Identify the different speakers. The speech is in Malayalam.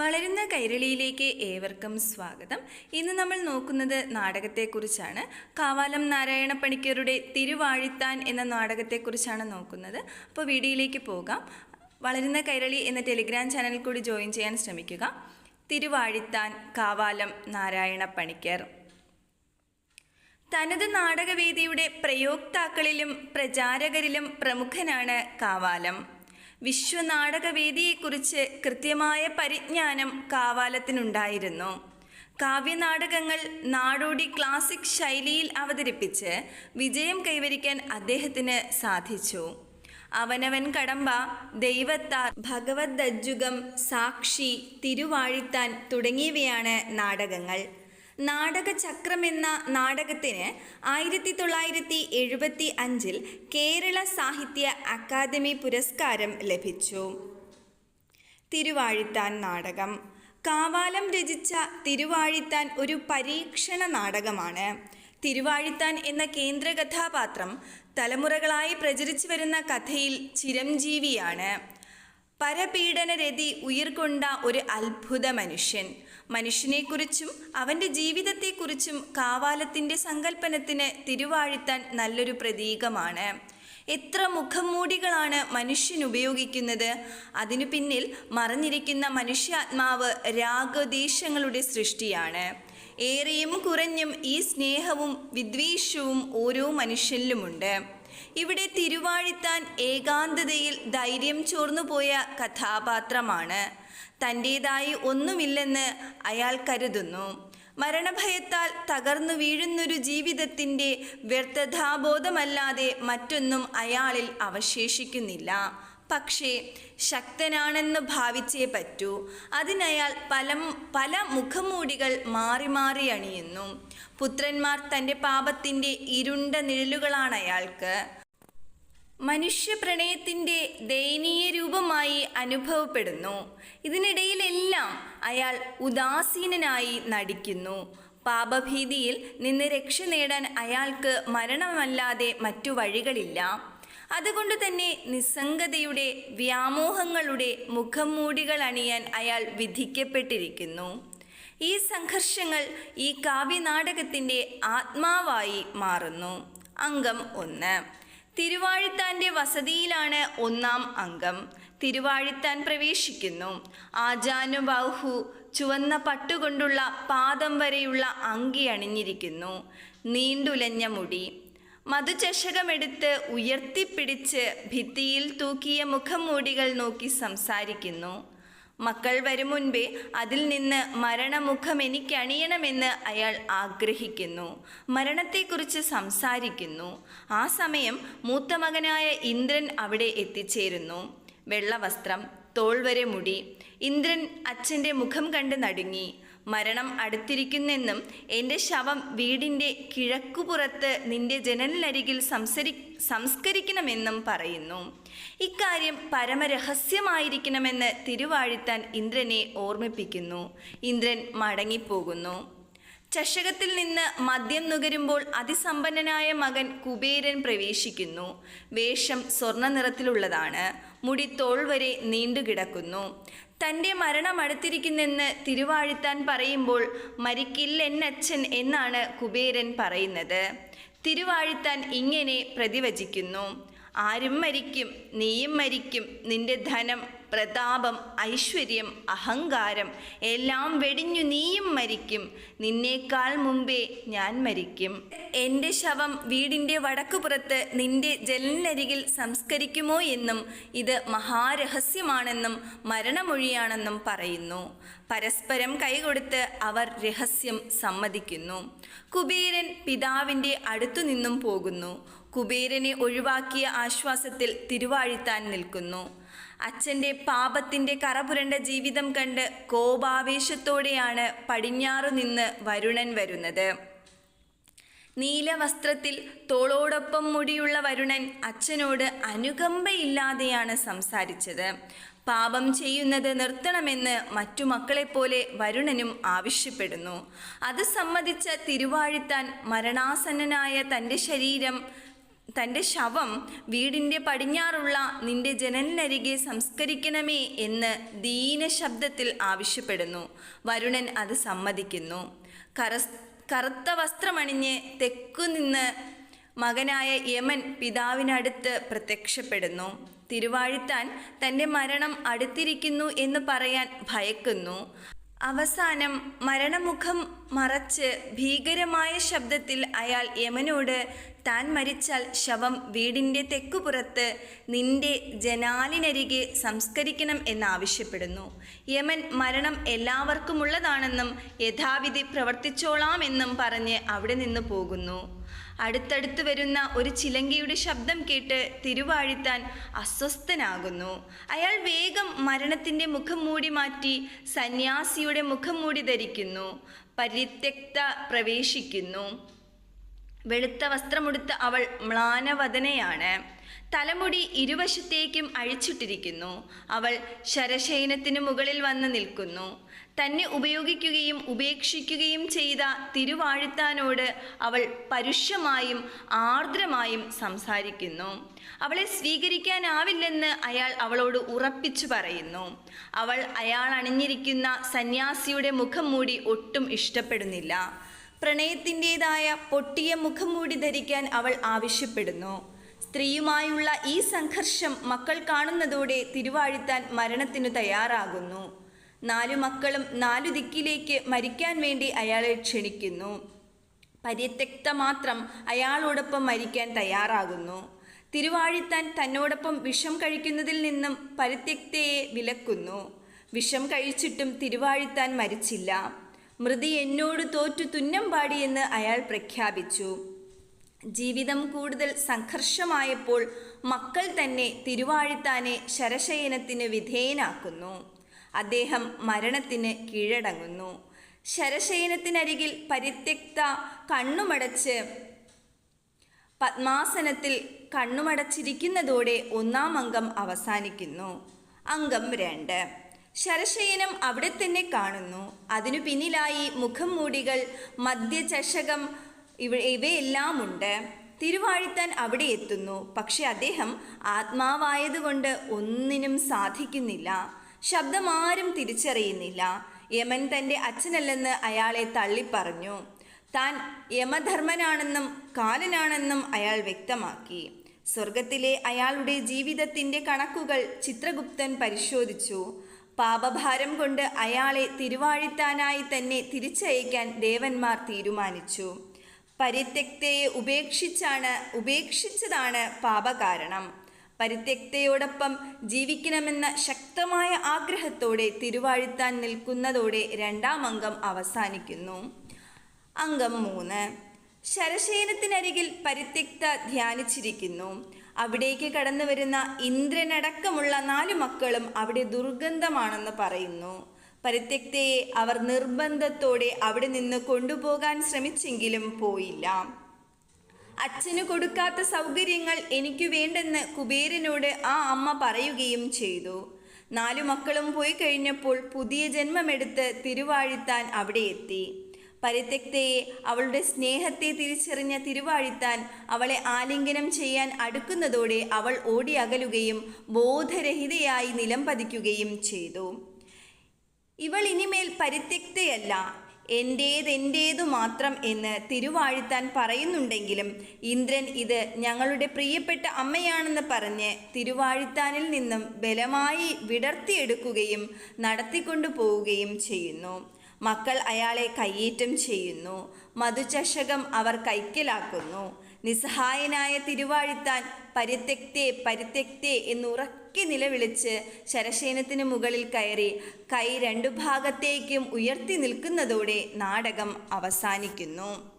Speaker 1: വളരുന്ന കൈരളിയിലേക്ക് ഏവർക്കും സ്വാഗതം. ഇന്ന് നമ്മൾ നോക്കുന്നത് നാടകത്തെക്കുറിച്ചാണ്. കാവാലം നാരായണ പണിക്കരുടെ തിരുവാഴിത്താൻ എന്ന നാടകത്തെക്കുറിച്ചാണ് നോക്കുന്നത്. അപ്പോൾ വീഡിയോയിലേക്ക് പോകാം. വളരുന്ന കൈരളി എന്ന ടെലിഗ്രാം ചാനൽ കൂടി ജോയിൻ ചെയ്യാൻ ശ്രമിക്കുക. തിരുവാഴിത്താൻ കാവാലം നാരായണ പണിക്കർ. തനത് നാടകവേദിയുടെ പ്രയോക്താക്കളിലും പ്രചാരകരിലും പ്രമുഖനാണ് കാവാലം. വിശ്വനാടകവേദിയെക്കുറിച്ച് കൃത്യമായ പരിജ്ഞാനം കാവാലത്തിനുണ്ടായിരുന്നു. കാവ്യനാടകങ്ങൾ നാടോടി ക്ലാസിക് ശൈലിയിൽ അവതരിപ്പിച്ച് വിജയം കൈവരിക്കാൻ അദ്ദേഹത്തിന് സാധിച്ചു. അവനവൻ കടമ്പ ദൈവത്താർ ഭഗവദ്ജുഗം സാക്ഷി തിരുവാഴിത്താൻ തുടങ്ങിയവയാണ് നാടകങ്ങൾ. നാടകചക്രം എന്ന നാടകത്തിന് ആയിരത്തി തൊള്ളായിരത്തി എഴുപത്തി അഞ്ചിൽ കേരള സാഹിത്യ അക്കാദമി പുരസ്കാരം ലഭിച്ചു. തിരുവാഴിത്താൻ നാടകം. കാവാലം രചിച്ച തിരുവാഴിത്താൻ ഒരു പരീക്ഷണ നാടകമാണ്. തിരുവാഴിത്താൻ എന്ന കേന്ദ്ര കഥാപാത്രം തലമുറകളായി പ്രചരിച്ചു വരുന്ന കഥയിൽ ചിരഞ്ജീവിയാണ് പരപീഡനരതി ഉയർകൊണ്ട ഒരു അത്ഭുത മനുഷ്യൻ. മനുഷ്യനെക്കുറിച്ചും അവന്റെ ജീവിതത്തെക്കുറിച്ചും കാവാലത്തിന്റെ സങ്കല്പനത്തിന് തിരുവാഴ്ത്താൻ നല്ലൊരു പ്രതീകമാണ്. എത്ര മുഖംമൂടികളാണ് മനുഷ്യൻ ഉപയോഗിക്കുന്നത്. അതിനു പിന്നിൽ മറഞ്ഞിരിക്കുന്ന മനുഷ്യാത്മാവ് രാഗദേശങ്ങളുടെ സൃഷ്ടിയാണ്. ഏറെയും കുറഞ്ഞും ഈ സ്നേഹവും വിദ്വേഷവും ഓരോ മനുഷ്യനിലുമുണ്ട്. ഇവിടെ തിരുവാഴിത്താൻ ഏകാന്തതയിൽ ധൈര്യം ചോർന്നുപോയ കഥാപാത്രമാണ്. തന്റേതായി ഒന്നുമില്ലെന്ന് അയാൾ കരുതുന്നു. മരണഭയത്താൽ തകർന്നു വീഴുന്നൊരു ജീവിതത്തിന്റെ വ്യർത്ഥതാബോധമല്ലാതെ മറ്റൊന്നും അയാളിൽ അവശേഷിക്കുന്നില്ല. പക്ഷേ ശക്തനാണെന്ന് ഭാവിച്ചേ പറ്റൂ. അതിനയാൾ പല പല മുഖമൂടികൾ മാറി മാറി അണിയുന്നു. പുത്രന്മാർ തന്റെ പാപത്തിന്റെ ഇരുണ്ട നിഴലുകളാണ് അയാൾക്ക്. മനുഷ്യപ്രണയത്തിന്റെ ദയനീയ രൂപമായി അനുഭവപ്പെടുന്നു. ഇതിനിടയിലെല്ലാം അയാൾ ഉദാസീനനായി നടിക്കുന്നു. പാപഭീതിയിൽ നിന്ന് രക്ഷ നേടാൻ അയാൾക്ക് മരണമല്ലാതെ മറ്റു വഴികളില്ല. അതുകൊണ്ട് തന്നെ നിസ്സംഗതയുടെ വ്യാമോഹങ്ങളുടെ മുഖം മൂടികൾ അണിയാൻ അയാൾ വിധിക്കപ്പെട്ടിരിക്കുന്നു. ഈ സംഘർഷങ്ങൾ ഈ കാവ്യനാടകത്തിന്റെ ആത്മാവായി മാറുന്നു. അംഗം ഒന്ന്. തിരുവാഴിത്താന്റെ വസതിയിലാണ് ഒന്നാം അംഗം. തിരുവാഴിത്താൻ പ്രവേശിക്കുന്നു. ആജാനുബാഹു ചുവന്ന പട്ടുകൊണ്ടുള്ള പാദം വരെയുള്ള അങ്കി അണിഞ്ഞിരിക്കുന്നു. നീണ്ടുലഞ്ഞ മുടി. മധുചഷകമെടുത്ത് ഉയർത്തിപ്പിടിച്ച് ഭിത്തിയിൽ തൂക്കിയ മുഖംമൂടികൾ നോക്കി സംസാരിക്കുന്നു. മക്കൾ വരും മുൻപേ അതിൽ നിന്ന് മരണമുഖം എനിക്കണിയണമെന്ന് അയാൾ ആഗ്രഹിക്കുന്നു. മരണത്തെക്കുറിച്ച് സംസാരിക്കുന്നു. ആ സമയം മൂത്ത മകനായ ഇന്ദ്രൻ അവിടെ എത്തിച്ചേരുന്നു. വെള്ളവസ്ത്രം തോൾവരെ മുടി. ഇന്ദ്രൻ അച്ഛന്റെ മുഖം കണ്ട് നടുങ്ങി. മരണം അടുത്തിരിക്കുന്നെന്നും എന്റെ ശവം വീടിന്റെ കിഴക്കുപുറത്ത് നിന്റെ ജനലിനരികിൽ സംസരി സംസ്കരിക്കണമെന്നും പറയുന്നു. ഇക്കാര്യം പരമരഹസ്യമായിരിക്കണമെന്ന് തിരുവാഴിത്താൻ ഇന്ദ്രനെ ഓർമ്മിപ്പിക്കുന്നു. ഇന്ദ്രൻ മടങ്ങിപ്പോകുന്നു. ചഷകത്തിൽ നിന്ന് മദ്യം നുകരുമ്പോൾ അതിസമ്പന്നനായ മകൻ കുബേരൻ പ്രവേശിക്കുന്നു. വേഷം സ്വർണ നിറത്തിലുള്ളതാണ് മുടി തോൾ വരെ നീണ്ടുകിടക്കുന്നു. തന്റെ മരണം അടുത്തിരിക്കുന്നെന്ന് തിരുവാഴിത്താൻ പറയുമ്പോൾ മരിക്കില്ലെന്നച്ഛൻ എന്നാണ് കുബേരൻ പറയുന്നത്. തിരുവാഴിത്താൻ ഇങ്ങനെ പ്രതിവചിക്കുന്നു. ആരും മരിക്കും നീയും മരിക്കും നിന്റെ ധനം പ്രതാപം ഐശ്വര്യം അഹങ്കാരം എല്ലാം വെടിഞ്ഞു നീയും മരിക്കും. നിന്നേക്കാൾ മുമ്പേ ഞാൻ മരിക്കും. എന്റെ ശവം വീടിന്റെ വടക്കുപുറത്ത് നിന്റെ ജലനരികിൽ സംസ്കരിക്കുമോ എന്നും ഇത് മഹാരഹസ്യമാണെന്നും മരണമൊഴിയാണെന്നും പറയുന്നു. പരസ്പരം കൈകൊടുത്ത് അവർ രഹസ്യം സമ്മതിക്കുന്നു. കുബേരൻ പിതാവിന്റെ അടുത്തു നിന്നും പോകുന്നു. കുബേരനെ ഒഴിവാക്കിയ ആശ്വാസത്തിൽ തിരുവാഴിത്താൻ നിൽക്കുന്നു. അച്ഛന്റെ പാപത്തിന്റെ കറപുരണ്ട ജീവിതം കണ്ട് കോപാവേശത്തോടെയാണ് പടിഞ്ഞാറു നിന്ന് വരുണൻ വരുന്നത്. നീല വസ്ത്രത്തിൽ തോളോടൊപ്പം മുടിയുള്ള വരുണൻ അച്ഛനോട് അനുകമ്പയില്ലാതെയാണ് സംസാരിച്ചത്. പാപം ചെയ്യുന്നത് നിർത്തണമെന്ന് മറ്റു മക്കളെപ്പോലെ വരുണനും ആവശ്യപ്പെടുന്നു. അത് സമ്മതിച്ച തിരുവാഴിത്താൻ മരണാസന്നനായ തന്റെ ശരീരം തന്റെ ശവം വീടിന്റെ പടിഞ്ഞാറുള്ള നിന്റെ ജനലിനരികെ സംസ്കരിക്കണമേ എന്ന് ദീന ശബ്ദത്തിൽ ആവശ്യപ്പെടുന്നു. വരുണൻ അത് സമ്മതിക്കുന്നു. കറസ് കറുത്ത വസ്ത്രമണിഞ്ഞ് തെക്കുനിന്ന് മകനായ യമൻ പിതാവിനടുത്ത് പ്രത്യക്ഷപ്പെടുന്നു. തിരുവാഴ്ത്താൻ തന്റെ മരണം അടുത്തിരിക്കുന്നു എന്ന് പറയാൻ ഭയക്കുന്നു. അവസാനം മരണമുഖം മറച്ച് ഭീകരമായ ശബ്ദത്തിൽ അയാൾ യമനോട് താൻ മരിച്ചാൽ ശവം വീടിന്റെ തെക്കുപുറത്ത് നിന്റെ ജനാലിനരികെ സംസ്കരിക്കണം എന്നാവശ്യപ്പെടുന്നു യമൻ മരണം എല്ലാവർക്കുമുള്ളതാണെന്നും യഥാവിധി പ്രവർത്തിച്ചോളാമെന്നും പറഞ്ഞ് അവിടെ നിന്ന് പോകുന്നു. അടുത്തടുത്ത് വരുന്ന ഒരു ചിലങ്കിയുടെ ശബ്ദം കേട്ട് തിരുവാഴിത്താൻ അസ്വസ്ഥനാകുന്നു. അയാൾ വേഗം മരണത്തിന്റെ മുഖം മൂടി മാറ്റി സന്യാസിയുടെ മുഖം മൂടി ധരിക്കുന്നു. പരിത്യക്ത പ്രവേശിക്കുന്നു. വെളുത്ത വസ്ത്രമുടുത്ത അവൾ മ്ലാനവദനയാണ്. തലമുടി ഇരുവശത്തേക്കും അഴിച്ചിട്ടിരിക്കുന്നു. അവൾ ശരശയനത്തിന് മുകളിൽ വന്ന് നിൽക്കുന്നു. തന്നെ ഉപയോഗിക്കുകയും ഉപേക്ഷിക്കുകയും ചെയ്ത തിരുവാഴ്ത്താനോട് അവൾ പരുഷമായും ആർദ്രമായും സംസാരിക്കുന്നു. അവളെ സ്വീകരിക്കാനാവില്ലെന്ന് അയാൾ അവളോട് ഉറപ്പിച്ചു പറയുന്നു. അവൾ അയാൾ അണിഞ്ഞിരിക്കുന്ന സന്യാസിയുടെ മുഖം മൂടി ഒട്ടും ഇഷ്ടപ്പെടുന്നില്ല. പ്രണയത്തിന്റെതായ പൊട്ടിയ മുഖം മൂടി ധരിക്കാൻ അവൾ ആവശ്യപ്പെടുന്നു. സ്ത്രീയുമായുള്ള ഈ സംഘർഷം മക്കൾ കാണുന്നതോടെ തിരുവാഴ്ത്താൻ മരണത്തിനു തയ്യാറാകുന്നു. നാലു മക്കളും നാലു ദിക്കിലേക്ക് മരിക്കാൻ വേണ്ടി അയാളെ ക്ഷണിക്കുന്നു. പര്യത്യക്ത മാത്രം അയാളോടൊപ്പം മരിക്കാൻ തയ്യാറാകുന്നു. തിരുവാഴിത്താൻ തന്നോടൊപ്പം വിഷം കഴിക്കുന്നതിൽ നിന്നും പരിത്യക്തയെ വിലക്കുന്നു. വിഷം കഴിച്ചിട്ടും തിരുവാഴിത്താൻ മരിച്ചില്ല. മൃതി എന്നോട് തോറ്റു തുന്നം പാടിയെന്ന് അയാൾ പ്രഖ്യാപിച്ചു. ജീവിതം കൂടുതൽ സംഘർഷമായപ്പോൾ മക്കൾ തന്നെ തിരുവാഴുത്താനെ ശരശയനത്തിന് വിധേയനാക്കുന്നു. അദ്ദേഹം മരണത്തിന് കീഴടങ്ങുന്നു. ശരശയനത്തിനരികിൽ പരിത്യക്ത കണ്ണുമടച്ച് പത്മാസനത്തിൽ കണ്ണുമടച്ചിരിക്കുന്നതോടെ ഒന്നാം അംഗം അവസാനിക്കുന്നു. അംഗം രണ്ട്. ശരശയനം അവിടെ തന്നെ കാണുന്നു. അതിനു പിന്നിലായി മുഖം മൂടികൾ മദ്യചഷകം ഇവ ഇവയെല്ലാം ഉണ്ട് തിരുവാഴ്ത്താൻ അവിടെ എത്തുന്നു. പക്ഷെ അദ്ദേഹം ആത്മാവായതുകൊണ്ട് ഒന്നിനും സാധിക്കുന്നില്ല. ശബ്ദമാരും തിരിച്ചറിയുന്നില്ല. യമൻ തന്റെ അച്ഛനല്ലെന്ന് അയാളെ തള്ളിപ്പറഞ്ഞു. താൻ യമധർമ്മനാണെന്നും കാലനാണെന്നും അയാൾ വ്യക്തമാക്കി. സ്വർഗത്തിലെ അയാളുടെ ജീവിതത്തിന്റെ കണക്കുകൾ ചിത്രഗുപ്തൻ പരിശോധിച്ചു. പാപഭാരം കൊണ്ട് അയാളെ തിരുവാഴിത്താനായി തന്നെ തിരിച്ചയക്കാൻ ദേവന്മാർ തീരുമാനിച്ചു. പരിത്യക്തയെ ഉപേക്ഷിച്ചാണ് ഉപേക്ഷിച്ചതാണ് പാപകാരണം. പരിത്യക്തയോടൊപ്പം ജീവിക്കണമെന്ന ശക്തമായ ആഗ്രഹത്തോടെ തിരുവാഴുത്താൻ നിൽക്കുന്നതോടെ രണ്ടാം അംഗം അവസാനിക്കുന്നു. അംഗം മൂന്ന്. ശരശയനത്തിനരികിൽ പരിത്യക്ത ധ്യാനിച്ചിരിക്കുന്നു. അവിടേക്ക് കടന്നു വരുന്ന ഇന്ദ്രനടക്കമുള്ള നാലു മക്കളും അവിടെ ദുർഗന്ധമാണെന്ന് പറയുന്നു. പരിത്യക്തയെ അവർ നിർബന്ധത്തോടെ അവിടെ നിന്ന് കൊണ്ടുപോകാൻ ശ്രമിച്ചെങ്കിലും പോയില്ല. അച്ഛന് കൊടുക്കാത്ത സൗകര്യങ്ങൾ എനിക്ക് വേണ്ടെന്ന് കുബേരനോട് ആ അമ്മ പറയുകയും ചെയ്തു. നാലു മക്കളും പോയി കഴിഞ്ഞപ്പോൾ പുതിയ ജന്മമെടുത്ത് തിരുവാഴിത്താൻ അവിടെ എത്തി. പരിത്യക്തയെ അവളുടെ സ്നേഹത്തെ തിരിച്ചറിഞ്ഞ തിരുവാഴിത്താൻ അവളെ ആലിംഗനം ചെയ്യാൻ അടുക്കുന്നതോടെ അവൾ ഓടി അകലുകയും ബോധരഹിതയായി നിലം പതിക്കുകയും ചെയ്തു. ഇവൾ ഇനിമേൽ പരിത്യക്തയല്ല. എന്റേതെന്റേതു മാത്രം എന്ന് തിരുവാഴ്ത്താൻ പറയുന്നുണ്ടെങ്കിലും ഇന്ദ്രൻ ഇത് ഞങ്ങളുടെ പ്രിയപ്പെട്ട അമ്മയാണെന്ന് പറഞ്ഞ് തിരുവാഴ്ത്താനിൽ നിന്നും ബലമായി വിടർത്തിയെടുക്കുകയും നടത്തിക്കൊണ്ടു പോവുകയും ചെയ്യുന്നു. മക്കൾ അയാളെ കയ്യേറ്റം ചെയ്യുന്നു. മധുചഷകം അവർ കൈക്കലാക്കുന്നു. നിസ്സഹായനായ തിരുവാഴിത്താൻ പരിത്യക്തേ പരിത്യക്തേ എന്നുറക്കി നിലവിളിച്ച് ശരശേനത്തിന് മുകളിൽ കയറി കൈ രണ്ടു ഭാഗത്തേക്കും ഉയർത്തി നിൽക്കുന്നതോടെ നാടകം അവസാനിക്കുന്നു.